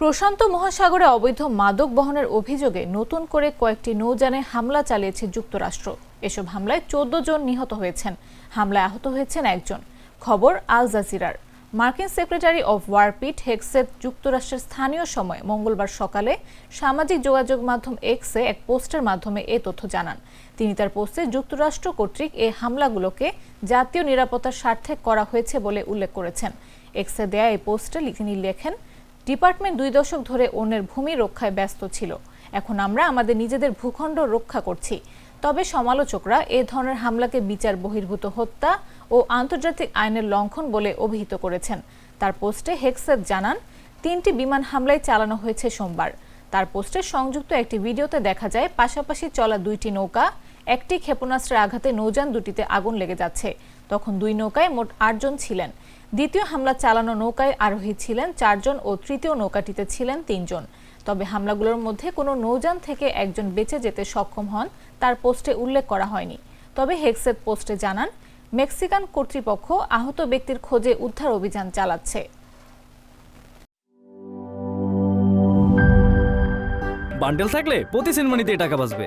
প্রশান্ত মহাসাগরে অবৈধ মাদক বহনের অভিযোগে নতুন করে কয়েকটি নৌযানে হামলা চালিয়েছে যুক্তরাষ্ট্র। এসব হামলায় চোদ্দ জন নিহত হয়েছেন। হামলায় আহত হয়েছেন একজন। খবর আল জাজিরার। মার্কিন সেক্রেটারি অফ ওয়ারপিট হেক্সেট যুক্তরাষ্ট্রের স্থানীয় সময় মঙ্গলবার সকালে সামাজিক যোগাযোগ মাধ্যম এক্সে এক পোস্টের মাধ্যমে এ তথ্য জানান। তিনি তার পোস্টে যুক্তরাষ্ট্র কর্তৃক এই হামলাগুলোকে জাতীয় নিরাপত্তার স্বার্থে করা হয়েছে বলে উল্লেখ করেছেন। এক্সে দেয়া এই পোস্টে তিনি লেখেন ডিপার্টমেন্ট দুই দশক ধরে অন্যের ভূমি রক্ষায় ব্যস্ত ছিল। এখন আমরা আমাদের নিজেদের ভূখণ্ড রক্ষা করছি। তবে সমালোচকরা এ ধরনের হামলাকে বিচার বহির্ভূত হত্যা ও আন্তর্জাতিক আইনের লঙ্ঘন বলে অভিহিত করেছেন। তার পোস্টে হেক্সেট জানান, তিনটি বিমান হামলায় চালানো হয়েছে সোমবার। তার পোস্টে সংযুক্ত একটি ভিডিওতে দেখা যায়, পাশাপাশি চলা দুইটি নৌকা একটি ক্ষেপণাস্ত্রের আঘাতে নৌযান দুটিতে আগুন লেগে যাচ্ছে। তখন দুই নৌকায় মোট আটজন ছিলেন। দ্বিতীয় হামলা চালানো নৌকায় আরোহী ছিলেন চারজন ও তৃতীয় নৌকাটিতে ছিলেন তিনজন। তবে হামলাগুলোর মধ্যে কোনো নৌযান থেকে একজন বেঁচে যেতে সক্ষম হন, তার পোস্টে উল্লেখ করা হয়নি। তবে হেক্সেট পোস্টে জানান, মেক্সিকান কর্তৃপক্ষ আহত ব্যক্তির খোঁজে উদ্ধার অভিযান চালাচ্ছে। বান্ডেল থাকলে প্রতি সেনমানিতে টাকা বাঁচবে।